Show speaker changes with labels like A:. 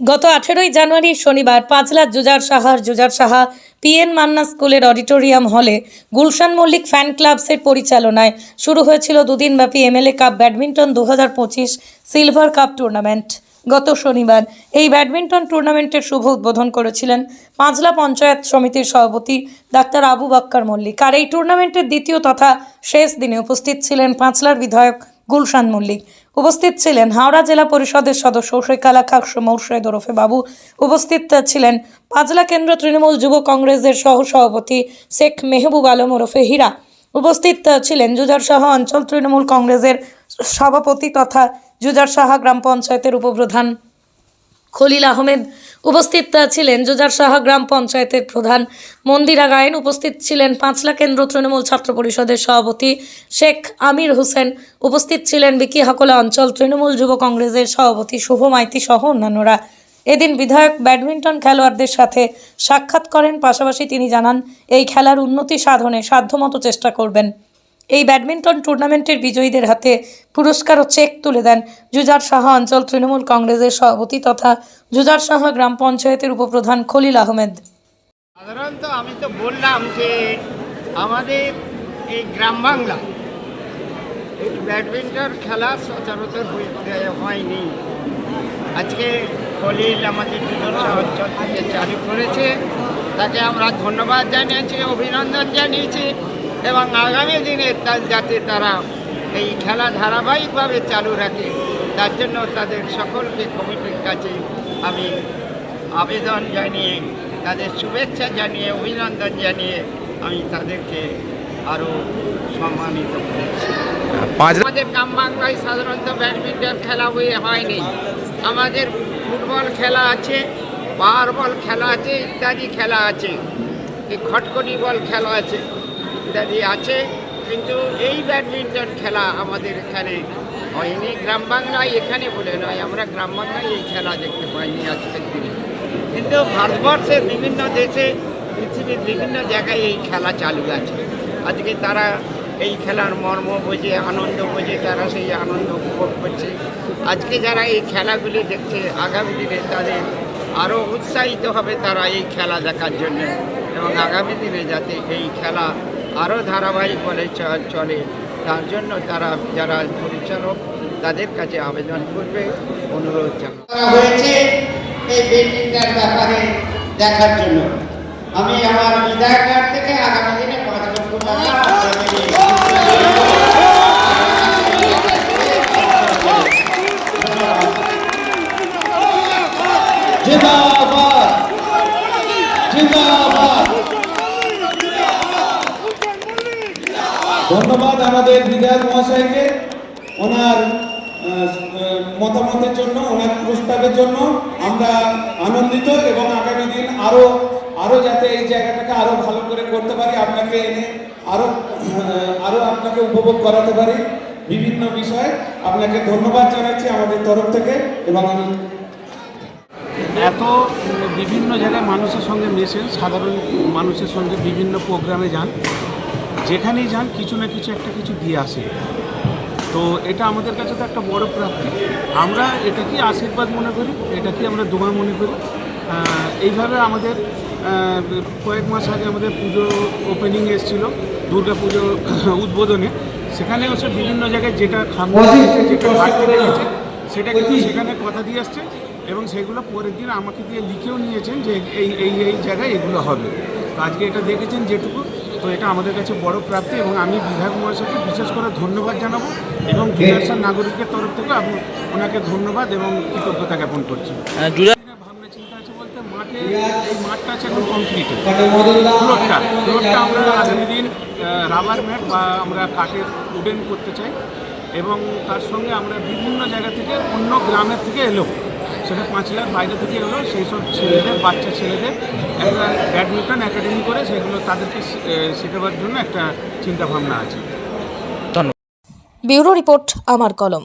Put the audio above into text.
A: গত আঠেরোই জানুয়ারি শনিবার পাঁচলার জুজার সাহার জুজার সাহা পিএন মান্না স্কুলের অডিটোরিয়াম হলে গুলশান মল্লিক ফ্যান ক্লাবসের পরিচালনায় শুরু হয়েছিল দুদিনব্যাপী এমএলএ কাপ ব্যাডমিন্টন দু হাজার পঁচিশ সিলভার কাপ টুর্নামেন্ট। গত শনিবার এই ব্যাডমিন্টন টুর্নামেন্টের শুভ উদ্বোধন করেছিলেন পাঁচলা পঞ্চায়েত সমিতির সভাপতি ডাক্তার আবু বাক্কার মল্লিক। আর এই টুর্নামেন্টের দ্বিতীয় তথা শেষ দিনে উপস্থিত ছিলেন পাঁচলার বিধায়ক গুলশান মল্লিক। উপস্থিত ছিলেন হাওড়া জেলা পরিষদের সদস্য শেখ আলাখা মৌর্শেদ ওরফে বাবু। উপস্থিত ছিলেন পাঁচলা কেন্দ্র তৃণমূল যুব কংগ্রেসের সহ সভাপতি শেখ মেহবুব আলম ওরফে হীরা। উপস্থিত ছিলেন জুজারসাহা অঞ্চল তৃণমূল কংগ্রেসের সভাপতি তথা জুজারসাহা গ্রাম পঞ্চায়েতের উপপ্রধান। খলিল আহমেদ উপস্থিত ছিলেন জুজারসাহা গ্রাম পঞ্চায়েতের প্রধান। মন্দিরা গায়েন উপস্থিত ছিলেন পাঁচলা কেন্দ্র তৃণমূল ছাত্র পরিষদের সভাপতি শেখ আমির হোসেন। উপস্থিত ছিলেন বিকি হাকোলা অঞ্চল তৃণমূল যুব কংগ্রেসের সভাপতি শুভ মাইতি সহ অন্যান্যরা। এদিন বিধায়ক ব্যাডমিন্টন খেলোয়াড়দের সাথে সাক্ষাৎ করেন, পাশাপাশি তিনি জানান, এই খেলার উন্নতি সাধনে সাধ্যমতো চেষ্টা করবেন। এই ব্যাডমিন্টন টুর্নামেন্টের বিজয়ীদের হাতে পুরস্কার ও চেক তুলে দেন জুজার সাহা অঞ্চল তৃণমূল কংগ্রেসের সভাপতি তথা জুজার সাহা গ্রাম পঞ্চায়েতের উপপ্রধান খলিল আহমেদ।
B: সাধারণত আমি তো বললাম যে আমাদের এই গ্রাম বাংলা, এই ব্যাডমিন্টন খেলা সচরাচর হয়ে- হয়ে- হয়নি। আজকে খলিল আমাদের বিভিন্ন অঞ্চল থেকে চালু করেছে। তাকে আমরা ধন্যবাদ জানিয়েছি, অভিনন্দন জানিয়েছি। এবং আগামী দিনে তার যাতে তারা এই খেলা ধারাবাহিকভাবে চালু রাখে তার জন্য তাদের সকলকে কমিটির কাছে আমি আবেদন জানিয়ে তাদের শুভেচ্ছা জানিয়ে অভিনন্দন জানিয়ে আমি তাদেরকে আরও সম্মানিত করেছি। আমাদের গ্রাম বাংলায় সাধারণত ব্যাডমিন্টন খেলা হয়ে হয়নি। আমাদের ফুটবল খেলা আছে পাওয়ার বল খেলা আছে ইত্যাদি খেলা আছে। এই খটখটি বল খেলা আছে। ইত্যাদি আছে, কিন্তু এই ব্যাডমিন্টন খেলা আমাদের এখানে হয়নি। গ্রাম বাংলায় এখানে বলে নয়, আমরা গ্রাম বাংলায় এই খেলা দেখতে পাইনি আজকের দিনে। কিন্তু ভারতবর্ষের বিভিন্ন দেশে, পৃথিবীর বিভিন্ন জায়গায় এই খেলা চালু আছে। আজকে তারা এই খেলার মর্ম বোঝে, আনন্দ বোঝে, তারা সেই আনন্দ উপভোগ করছে। আজকে যারা এই খেলাগুলি দেখছে, আগামী দিনে তাদের আরও উৎসাহিত হবে তারা এই খেলা দেখার জন্য। এবং আগামী দিনে যাতে এই খেলা আরও ধারাবাহিক বলে চলে। তার জন্য তারা, যারা পরিচালক, তাদের কাছে আবেদন করবে, অনুরোধ জানাবে। হয়েছে এই বিল্ডিংটার ব্যাপারে দেখার জন্য। আমি আমার বিধায়ক থেকে আগামী দিনে পাঁচ লক্ষ টাকা
C: ধন্যবাদ আমাদের বিধায়ক মহাশয়কে ওনার মতামতের জন্য ওনার প্রস্তাবের জন্য। আমরা আনন্দিত এবং আগামী দিন আরও আরও যাতে এই জায়গাটাকে আরও ভালো করে করতে পারি আপনাকে এনে আরও আহ, আরও আপনাকে উপভোগ করাতে পারি বিভিন্ন বিষয়ে। আপনাকে ধন্যবাদ জানাচ্ছি আমাদের তরফ থেকে এবং আমি
D: এত বিভিন্ন জায়গায় মানুষের সঙ্গে মেশেন সাধারণ মানুষের সঙ্গে বিভিন্ন প্রোগ্রামে যান। যেখানেই যান কিছু না কিছু একটা কিছু দিয়ে আসে। তো এটা আমাদের কাছে তো একটা বড় প্রাপ্তি। আমরা এটাকে আশীর্বাদ মনে করি? এটাকে আমরা দোয়া মনে করি? এইভাবে আমাদের কয়েক মাস আগে আমাদের পুজো ওপেনিং এসেছিল দুর্গা পুজো উদ্বোধনে। সেখানে হচ্ছে বিভিন্ন জায়গায় যেটা খামতি যেটা ঘাটতি লেগেছে সেটা কিন্তু সেখানে কথা দিয়ে আসছে এবং সেগুলো পরের দিন আমাকে দিয়ে লিখেও নিয়েছেন যে এই এই এই জায়গায় এগুলো হবে। তো আজকে এটা দেখেছেন যেটুকু। তো এটা আমাদের কাছে বড় প্রাপ্তি এবং আমি বিধায়ক মহাশয়কে বিশেষ করে ধন্যবাদ জানাব এবং জুনিয়র নাগরিকের তরফ থেকে আমি ওনাকে ধন্যবাদ এবং কৃতজ্ঞতা জ্ঞাপন করছি। ভাবনা চিন্তা আছে বলতে মাঠে এই মাঠটা আছে এখন কংক্রিটে ফ্লোরটা ফ্লোরটা আমরা আগামী দিন রাবার ম্যাট বা আমরা কাঠের উডেন করতে চাই এবং তার সঙ্গে আমরা বিভিন্ন জায়গা থেকে অন্য গ্রামের থেকে এলো। সেটা পাঁচ লাখ। বাইরে থেকে এলো সেই সব ছেলেদের বাচ্চা ছেলেদের একটা ব্যাডমিন্টন একাডেমি করে সেগুলো তাদেরকে শেখাবার জন্য একটা চিন্তাভাবনা আছে।
A: ব্যুরো রিপোর্ট আমার কলম।